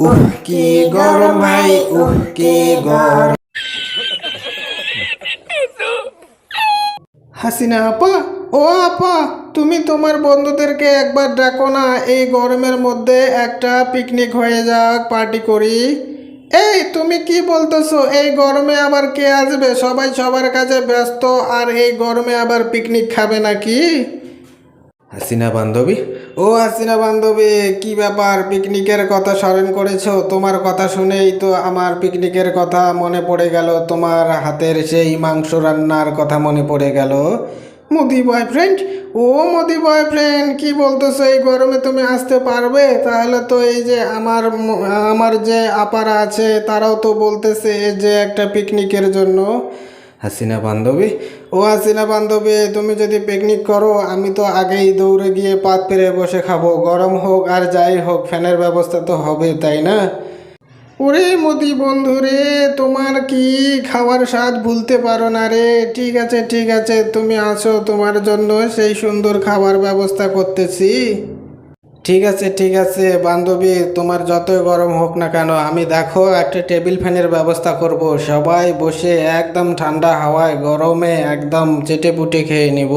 উহ কি গরম ভাই উহ কি গরম হাসিনা আপা ও আপা তুমি তোমার বন্ধুদেরকে একবার ডাকো না এই গরমের মধ্যে একটা পিকনিক হয়ে যাক পার্টি করি। এই তুমি কি বলতেছো? এই গরমে আবার কে আসবে? সবাই সবার কাছে ব্যস্ত আর এই গরমে আবার পিকনিক খাবে নাকি? হাসিনা বান্ধবী ও হাসিনা বান্ধবী, কি ব্যাপার? পিকনিকের কথা স্মরণ করেছ? তোমার কথা শুনেই তো আমার পিকনিকের কথা মনে পড়ে গেল। তোমার হাতের সেই মাংস রান্নার কথা মনে পড়ে গেল। মোদি বয়ফ্রেন্ড ও মোদি বয়ফ্রেন্ড কি বলতেছো? এই গরমে তুমি আসতে পারবে? তাহলে তো এই যে আমার আমার যে আপারা আছে, তারাও তো বলতেছে যে একটা পিকনিকের জন্য। হাসিনা বান্ধবী। ও হাসিনা বান্ধবী, তুমি যদি পিকনিক করো, আমি তো আগেই দৌড়ে গিয়ে পাত পেরে বসে খাব। গরম হোক আর যাই হোক, ফ্যানের ব্যবস্থা তো হবে, তাই না? ওরে মোদি বন্ধু রে, তোমার কি খাওয়ার স্বাদ ভুলতে পারো না রে। ঠিক আছে ঠিক আছে, তুমি আসো, তোমার জন্য সেই সুন্দর খাবার ব্যবস্থা করতেছি। ঠিক আছে ঠিক আছে, বান্ধবী, তোমার যতই গরম হোক না কেন, আমি দেখো একটা টেবিল ফ্যানের ব্যবস্থা করব। সবাই বসে একদম ঠান্ডা হাওয়ায় গরমে একদম চেটে পুটে খেয়ে নিব।